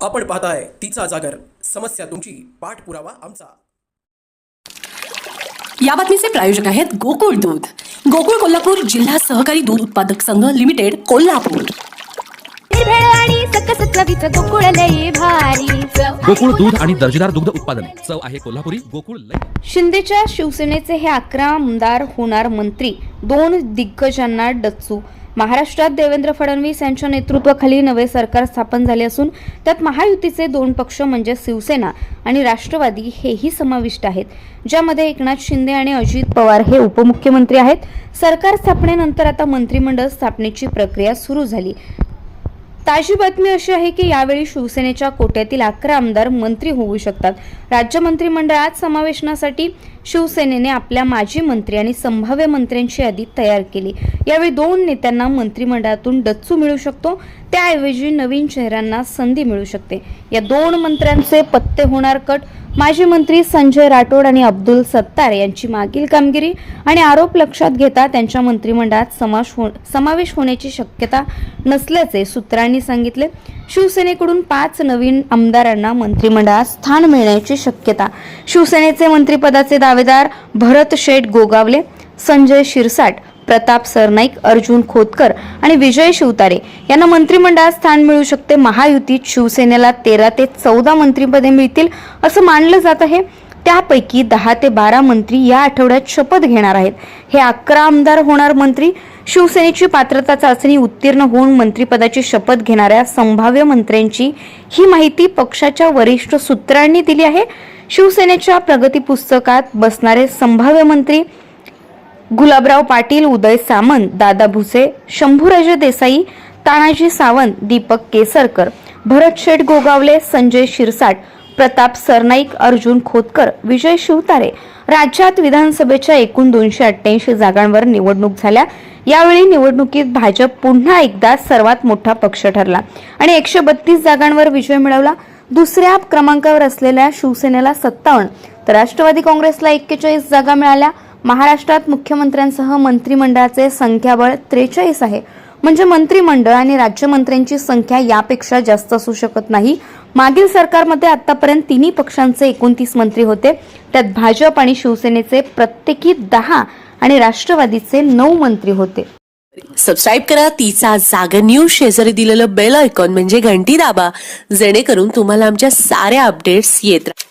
आपण पाहताय तिचा जागर. समस्या तुमची. पाठपुरावा आमचा. या बातमीचे प्रायोजक आहेत गोकुळ दूध. गोकुळ कोल्हापूर जिल्हा सहकारी दूध उत्पादक संघ लिमिटेड कोल्हापूर. गोकुळ लई भारी गोकुळ दूध आणि दर्जेदार दुग्ध उत्पादन. चव आहे कोल्हापुरी गोकुळ लय शिंदेच्या शिवसेनेचे हे अकरा आमदार होणार मंत्री. दोन दिग्गजांना डच्चू महाराष्ट्रात देवेंद्र फडणवीस यांच्या नेतृत्वाखाली नवे सरकार स्थापन झाले असून त्यात महायुतीचे दोन पक्ष म्हणजे शिवसेना आणि राष्ट्रवादी हेही समाविष्ट आहेत ज्यामध्ये एकनाथ शिंदे आणि अजित पवार हे उपमुख्यमंत्री आहेत. सरकार स्थापनेनंतर आता मंत्रिमंडळ स्थापनेची प्रक्रिया सुरू झाली. ताजी बातमी अशी आहे की यावेळी शिवसेनेच्या कोट्यातील अकरा आमदार मंत्री होऊ शकतात. राज्य मंत्रिमंडळात समावेशनासाठी शिवसेनेने आपल्या माजी मंत्री आणि संभाव्य मंत्र्यांची यादी तयार केली. यावेळी दोन नेत्यांना मंत्रिमंडळातून डच्चू मिळू शकतो. त्याऐवजी नवीन चेहऱ्यांना संधी मिळू शकते. या दोन मंत्र्यांचे पत्ते होणार कट माजी मंत्री संजय राठोड आणि अब्दुल सत्तार यांची मागील कामगिरी आणि आरोप लक्षात घेता त्यांच्या मंत्रिमंडळात समाश हो समावेश होण्याची शक्यता नसल्याचे सूत्रांनी सांगितले. शिवसेनेकडून पाच नवीन आमदारांना मंत्रिमंडळात स्थान मिळण्याची शक्यता. शिवसेनेचे मंत्रिपदाचे दावेदार भरत शेठ गोगावले संजय शिरसाट प्रताप सरनाईक अर्जुन खोतकर आणि विजय शिवतारे यांना मंत्रिमंडळात स्थान मिळू शकते. महायुतीत शिवसेनेला तेरा ते चौदा मंत्रिपदे मिळतील असं मानलं जात आहे. त्यापैकी दहा ते बारा मंत्री या आठवड्यात शपथ घेणार आहेत. हे अकरा आमदार होणार मंत्री. शिवसेनेची पात्रता चाचणी उत्तीर्ण होऊन मंत्रिपदाची शपथ घेणाऱ्या संभाव्य मंत्र्यांची ही माहिती पक्षाच्या वरिष्ठ सूत्रांनी दिली आहे. शिवसेनेच्या प्रगती पुस्तकात बसणारे संभाव्य मंत्री गुलाबराव पाटील उदय सामंत दादा भुसे शंभूराजे देसाई तानाजी सावंत दीपक केसरकर भरत शेठ गोगावले संजय शिरसाट प्रताप सरनाईक अर्जुन खोतकर विजय शिवतारे राज्यात विधानसभेच्या एकूण दोनशे अठ्ठ्याऐंशी जागांवर निवडणूक झाल्या. यावेळी निवडणुकीत भाजप पुन्हा एकदा सर्वात मोठा पक्ष ठरला आणि एकशे बत्तीस जागांवर विजय मिळवला. दुसऱ्या क्रमांकावर असलेल्या शिवसेनेला सत्तावन्न तर राष्ट्रवादी काँग्रेसला एक्केचाळीस जागा मिळाल्या. महाराष्ट्रात मुख्यमंत्र्यांसह मंत्रिमंडळाचे संख्याबळ त्रेचाळीस आहे. म्हणजे मंत्रिमंडळ आणि राज्यमंत्र्यांची संख्या यापेक्षा जास्त असू शकत नाही. मागील सरकारमध्ये आतापर्यंत तिन्ही पक्षांचे एकोणतीस मंत्री होते. त्यात भाजप आणि शिवसेनेचे प्रत्येकी दहा आणि राष्ट्रवादीचे नऊ मंत्री होते. सबस्क्राईब करा तिचा जागर न्यूज शेजारी दिलेलं बेल आयकॉन म्हणजे घंटी दाबा. जेणेकरून तुम्हाला आमच्या साऱ्या अपडेट्स येत राहतात